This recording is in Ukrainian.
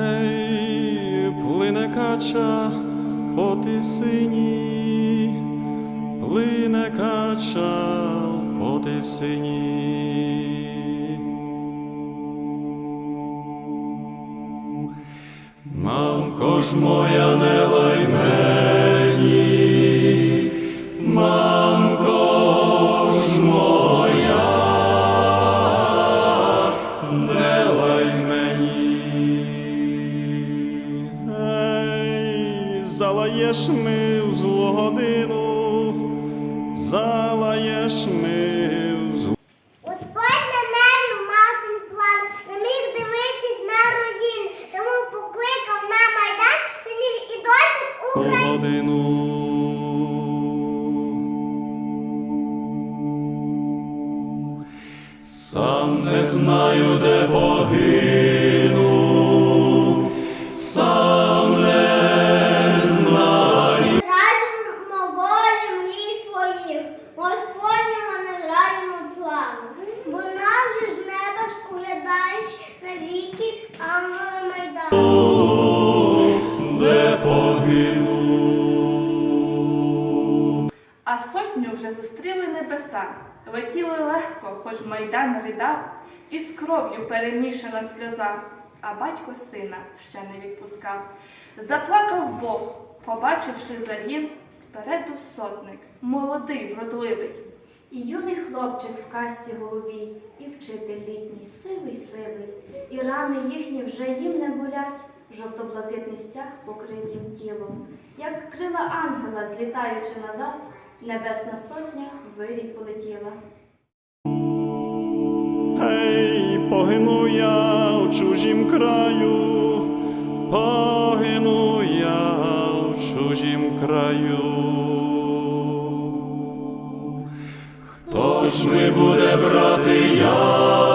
Гей, плине кача по тисині, плине кача по тисині. Мамко ж моя, не лай мені, мамко ж моя, не лай мені. Залаєш ми в злу годину, залаєш ми в злу Господь на небі мав свій план, не міг дивитись на руїни, тому покликав на майдан синів і дочок України. годину. Сам не знаю, де погину, погину. А сотню вже зустріли небеса, летіли легко, хоч майдан ридав, і з кров'ю перемішана сльоза, а батько сина ще не відпускав. Заплакав Бог, побачивши загін, спереду сотник, молодий, вродливий. І юний хлопчик в касті голубій, і вчитель літній, сивий сивий, і рани їхні вже їм не болять, жовто-блакитний стяг покрив їм тіло, як крила ангела, злітаючи назад, небесна сотня вирій полетіла. Гей, погину я в чужім краю, погину я в чужім краю. Хто ж ми буде брати я?